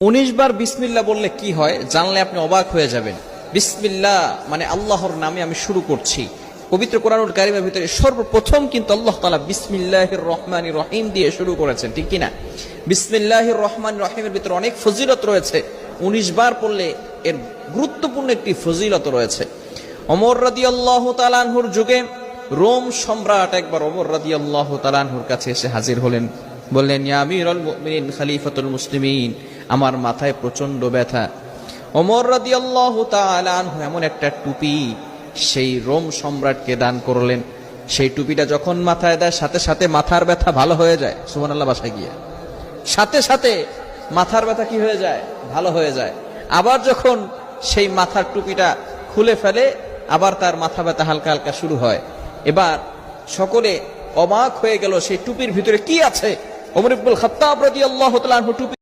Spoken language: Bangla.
উনিশ বার বিসমিল্লা বললে কি হয়? জানলে আপনি অবাক হয়ে যাবেন। বিসমিল্লা মানে আল্লাহর নামে আমি শুরু করছি। পবিত্র কোরআনুল কারিমের ভিতরে সর্বপ্রথম কিন্তু আল্লাহ তালা বিসমিল্লাহির রহমান রহিম দিয়ে শুরু করেছেন, ঠিক কিনা? বিসমিল্লাহির রহমান রহিমের ভিতরে অনেক ফজিলত রয়েছে। উনিশ বার পড়লে এর গুরুত্বপূর্ণ একটি ফজিলত রয়েছে। অমর রাদি আল্লাহ তালানহুর যুগে রোম সম্রাট একবার অমর রাদি আল্লাহ তালানহুর কাছে এসে হাজির হলেন। বললেন, ইয়া মুমিনিন, খলিফাতুল মুসলিমিন। আমার মাথায় প্রচণ্ড ব্যথা। ওমর রাদিয়াল্লাহু তাআলা আনহু এমন একটা টুপি সেই রোম সম্রাটকে দান করলেন। সেই টুপিটা যখন মাথায় দেয়, সাথে সাথে মাথার ব্যথা ভালো হয়ে যায়। সুমন আল্লাহ বাসায় গিয়ে। সাথে সাথে মাথার ব্যথা কি হয়ে যায়? ভালো হয়ে যায়। আবার যখন সেই মাথার টুপিটা খুলে ফেলে, আবার তার মাথা ব্যথা হালকা হালকা শুরু হয়। এবার সকলে অবাক হয়ে গেল, সেই টুপির ভিতরে কি আছে? ওমর ইবনুল খাত্তাব আনহু টুপি